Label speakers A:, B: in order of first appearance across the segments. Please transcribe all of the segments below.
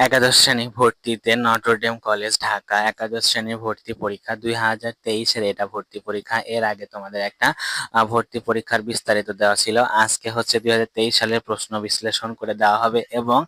A: একাদশ শ্রেণি ভর্তিতে নটরডেম কলেজ, ঢাকা। একাদশ শ্রেণির ভর্তি পরীক্ষা দুই হাজার তেইশের এটা ভর্তি পরীক্ষা। এর আগে তোমাদের একটা ভর্তি পরীক্ষার বিস্তারিত দেওয়া ছিল। আজকে হচ্ছে দুই হাজার তেইশ সালের প্রশ্ন বিশ্লেষণ করে দেওয়া হবে এবং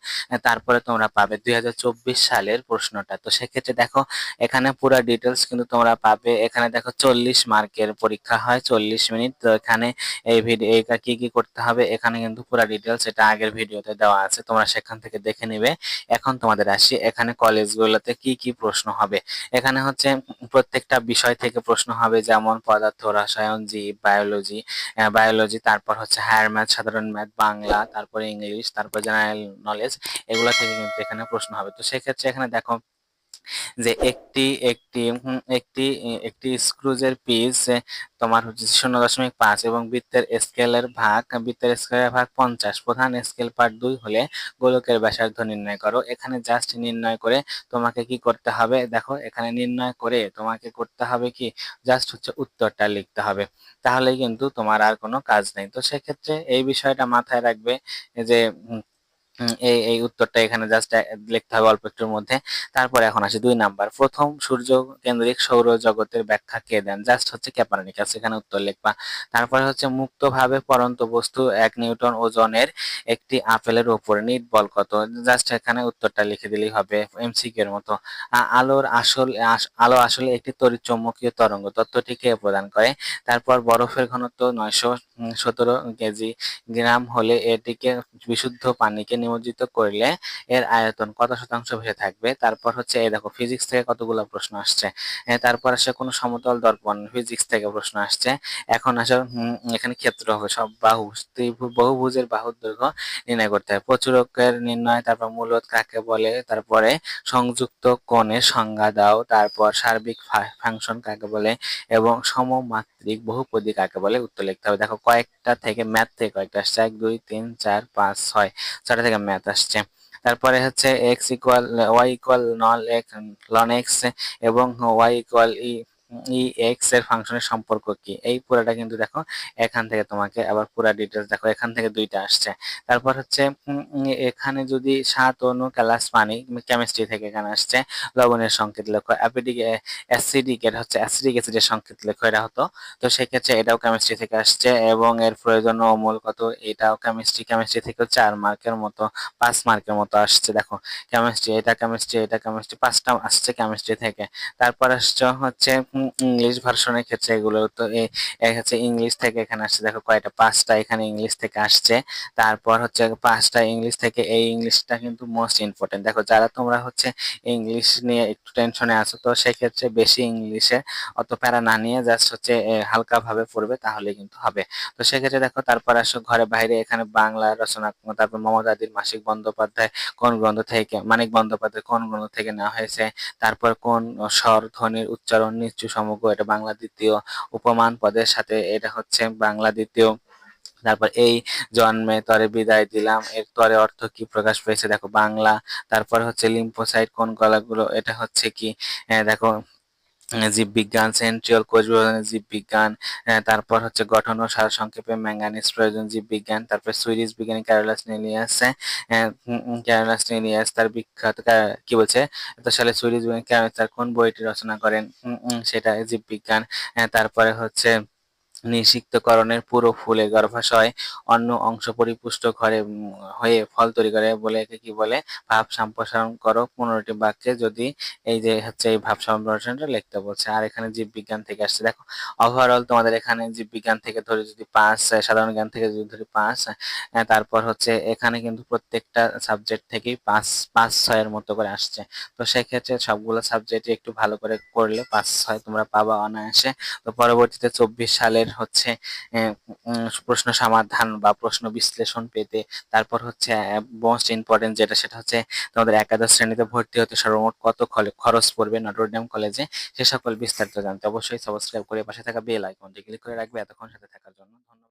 A: তারপরে তোমরা পাবে দুই হাজার চব্বিশ সালের প্রশ্নটা। তো সেক্ষেত্রে দেখো, এখানে পুরো ডিটেলস কিন্তু তোমরা পাবে। এখানে দেখো চল্লিশ মার্কের পরীক্ষা হয়, চল্লিশ মিনিট। তো এখানে এই ভিডিও এইটা কি কি করতে হবে? এখানে কিন্তু পুরো ডিটেলস এটা আগের ভিডিওতে দেওয়া আছে। তোমরা সেখান থেকে দেখে নিবে। এখন তোমাদের আসি। এখানে কলেজগুলোতে কি কি প্রশ্ন হবে? এখানে হচ্ছে প্রত্যেকটা বিষয় থেকে প্রশ্ন হবে, যেমন পদার্থ, রসায়ন, জীব বায়োলজি বায়োলজি তারপর হচ্ছে হায়ার ম্যাথ সাধারণ ম্যাথ বাংলা, তারপরে ইংলিশ, তারপর জেনারেল নলেজ এগুলো থেকে কিন্তু এখানে প্রশ্ন হবে। তো সেক্ষেত্রে এখানে দেখো যে একটি একটি একটি একটি স্ক্রুজের পিচ তোমার হচ্ছে শূন্য দশমিক পাঁচ এবং বৃত্তের স্কেলের ভাগ, বৃত্তের স্কেলের ভাগ পঞ্চাশ। প্রধান স্কেল পার্ট দুই হলে গোলকের ব্যাসার্ধ নির্ণয় করো। এখানে জাস্ট নির্ণয় করে তোমাকে কি করতে হবে? দেখো, এখানে নির্ণয় করে তোমাকে করতে হবে কি? জাস্ট হচ্ছে উত্তরটা লিখতে হবে। তাহলেই কিন্তু তোমার আর কোনো কাজ নেই। তো সেক্ষেত্রে এই বিষয়টা মাথায় রাখবে যে এই এই উত্তরটা এখানে জাস্ট লিখতে হবে অল্প একটুর মধ্যে। তারপরে এখন আসি দুই নাম্বার। প্রথম সূর্য কেন্দ্রিক সৌরজগতের ব্যাখ্যা কে দেন? জাস্ট হচ্ছে ক্যাপারনিকাস এখানে উত্তর লিখবা। তারপরে হচ্ছে মুক্তভাবে পরন্ত বস্তু এক নিউটন ওজনের একটি আপেলের উপর নিট বল কত? জাস্ট এখানে উত্তরটা লিখে দিলেই হবে এমসিকিউ এর মতো। আলোর আসল, আস- আলো আসলে একটি তড়িৎ চৌম্বকীয় তরঙ্গ। তত্ত্বটি কে প্রদান করে? তারপর বরফের ঘনত্ব নয়শো সতেরো কেজি গ্রাম হলে এটিকে বিশুদ্ধ পানিকে নিমজ্জিত করলে এর আয়তন কত শতাংশ ভেসে থাকবে? তারপর হচ্ছে, এই দেখো ফিজিক্স থেকে কতগুলো প্রশ্ন আসছে। তারপর আসে কোনো সমতল দর্পণ ফিজিক্স থেকে প্রশ্ন আসছে। এখন আসে এখানে ক্ষেত্র হবে, সব বাহু বহুভুজের বাহুর দৈর্ঘ্য নির্ণয় করতে হয় প্রচুরকের নির্ণয়, তারপর মূলত কাকে বলে? তারপরে সংযুক্ত কোণের সংজ্ঞা দাও, তারপর সার্বিক ফাংশন কাকে বলে? এবং সমমাত্রিক বহুপদী কাকে বলে? উত্তর লিখতে হবে। দেখো, কয়েকটা থেকে ম্যাথ থেকে কয়েকটা আসছে, এক, দুই, তিন, চার, পাঁচ, ছয়, ছয়টা থেকে ম্যাথ আসছে। তারপরে হচ্ছে এক্স ইকুয়াল ওয়াই ইকুয়াল নল এক্স লন এক্স এবং ওয়াই ইকুয়াল ই ই এক্সের ফাংশনের সম্পর্ক কি? এই পুরাটা কিন্তু দেখো, এখান থেকে তোমাকে আবার পুরা ডিটেলস দেখো, এখান থেকে দুইটা আসছে। তারপর হচ্ছে এখানে যদি সাত অনু ক্লাস পানি কেমিস্ট্রি থেকে এখানে আসছে, লবণের সংকেত লেখো অ্যাপিডিক অ্যাসিডিক এটা হচ্ছে অ্যাসিডিক অ্যাসিডের সংকেত লেখো এটা হতো। তো সেক্ষেত্রে এটাও কেমিস্ট্রি থেকে আসছে এবং এর প্রয়োজনীয় অমূল কত, এটাও কেমিস্ট্রি কেমিস্ট্রি থেকে চার মার্কের মতো, পাঁচ মার্কের মতো আসছে, দেখো। কেমিস্ট্রি এটা কেমিস্ট্রি এটা কেমিস্ট্রি পাঁচটা আসছে কেমিস্ট্রি থেকে। তারপর আসছে হচ্ছে ইংলিশ ভার্সনের ক্ষেত্রে এগুলো তো হচ্ছে ইংলিশ থেকে এখানে আসছে। দেখো কয়টা, পাঁচটা এখানে ইংলিশ থেকে আসছে। তারপর হচ্ছে পাঁচটা ইংলিশ থেকে এই ইংলিশটা কিন্তু মোস্ট ইম্পর্টেন্ট দেখো যারা তোমরা হচ্ছে ইংলিশ নিয়ে একটু টেনশনে আছো, তো সেক্ষেত্রে বেশি ইংলিশে অত প্যারা না নিয়ে জাস্ট হচ্ছে হালকা ভাবে পড়বে, তাহলে কিন্তু হবে। তো সেক্ষেত্রে দেখো, তারপর আসো ঘরে বাইরে, এখানে বাংলা রচনা, তারপর মমতাদির মাসিক বন্দ্যোপাধ্যায় কোন গ্রন্থ থেকে, মানিক বন্দ্যোপাধ্যায় কোন গ্রন্থ থেকে নেওয়া হয়েছে, তারপর কোন স্বর ধ্বনির উচ্চারণ নিশ্চু সমগ্র এটা বাংলা দ্বিতীয় উপমান পদের সাথে এটা হচ্ছে বাংলা দ্বিতীয়। তারপর এই জন্মে তরে বিদায় দিলাম এর তরে অর্থ কি প্রকাশ পেয়েছে? দেখো বাংলা তারপর হচ্ছে লিম্ফোসাইট কোন কলাগুলো এটা হচ্ছে কি? আহ, দেখো জীববিজ্ঞান সেন্ট্রিয়াল কোষ বিভাজন জীববিজ্ঞান বিজ্ঞান তারপর হচ্ছে গঠন ও সার সংক্ষেপে ম্যাঙ্গানিজ প্রয়োজন জীববিজ্ঞান তারপর সুইডিশ বিজ্ঞান ক্যারোলাস নেলিয়াস ক্যারোলাস নেলিয়াস, তার বিখ্যাত কা- বলছে? তো সালে সুইডিশ বিজ্ঞান তার কোন বইটি রচনা করেন? সেটা জীববিজ্ঞান বিজ্ঞান তারপরে হচ্ছে নিষিক্তকরণের পুরো ফুলে গর্ভাশয় অন্য অংশ পরিপুষ্ট ঘরে হয়ে ফল তৈরি করে বলে একে কি বলে? ভাব সম্প্রসারণ করো। পনেরোটি বাক্যে যদি এই যে হচ্ছে এই ভাব সম্প্রসারণটা লিখতে বলছে। আর এখানে জীববিজ্ঞান থেকে আসছে। দেখো ওভারঅল তোমাদের এখানে জীববিজ্ঞান থেকে ধরে যদি পাঁচ, সাধারণ জ্ঞান থেকে যদি ধরি পাঁচ তারপর হচ্ছে এখানে কিন্তু প্রত্যেকটা সাবজেক্ট থেকেই পাঁচ পাঁচ, ছয়ের মতো করে আসছে। তো সেক্ষেত্রে সবগুলো সাবজেক্টে একটু ভালো করে করলে পাঁচ, ছয় তোমরা পাবা অনায়াসে। তো পরবর্তীতে চব্বিশ সালের হচ্ছে প্রশ্ন সমাধান বা প্রশ্ন বিশ্লেষণ পেতে। তারপর হচ্ছে মোস্ট ইম্পর্টেন্ট যেটা, সেটা হচ্ছে তোমাদের একাদশ শ্রেণীতে ভর্তি হতে সর্বমোট কত খরচ পড়বে নটরডেম কলেজে সে সকল বিস্তারিত জানতে অবশ্যই সাবস্ক্রাইব করে পাশে থাকা বেল আইকনটি ক্লিক করে রাখবে। এতক্ষণ সাথে থাকার জন্য ধন্যবাদ।